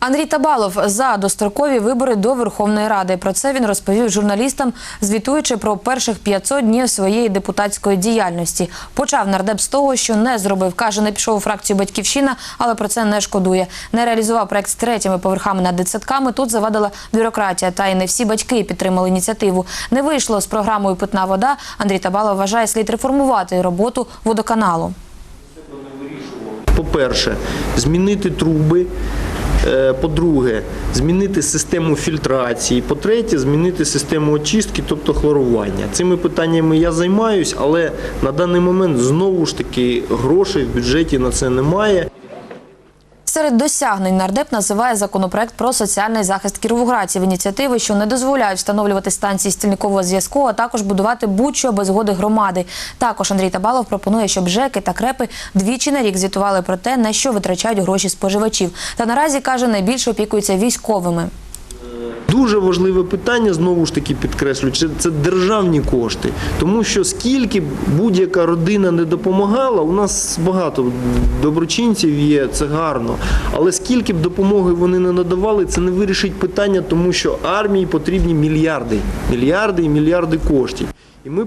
Андрій Табалов за дострокові вибори до Верховної Ради. Про це він розповів журналістам, звітуючи про перших 500 днів своєї депутатської діяльності. Почав нардеп з того, що не зробив. каже, не пішов у фракцію Батьківщина, але про це не шкодує. Не реалізував проект з третіми поверхами над дитсадками. Тут завадила бюрократія. Та й не всі батьки підтримали ініціативу. Не вийшло з програмою Питна вода. Андрій Табалов вважає, слід реформувати роботу водоканалу. По-перше, змінити труби. Е, По-друге, змінити систему фільтрації. По-третє, змінити систему очистки, тобто хлорування. Цими питаннями я займаюсь, але на даний момент знову ж таки грошей в бюджеті на це немає. Серед досягнень нардеп називає законопроект про соціальний захист кіровоградців. Ініціативи, що не дозволяють встановлювати станції стільникового зв'язку, а також будувати будь-що без згоди громади. Також Андрій Табалов пропонує, щоб ЖЕКи та крепи двічі на рік звітували про те, на що витрачають гроші споживачів. Та наразі каже, найбільше опікується військовими. Дуже важливе питання, знову ж таки підкреслюю, це, державні кошти. Тому що скільки будь-яка родина не допомагала, у нас багато доброчинців є, це гарно. Але скільки б допомоги вони не надавали, це не вирішить питання, тому що армії потрібні мільярди, мільярди і мільярди коштів. І ми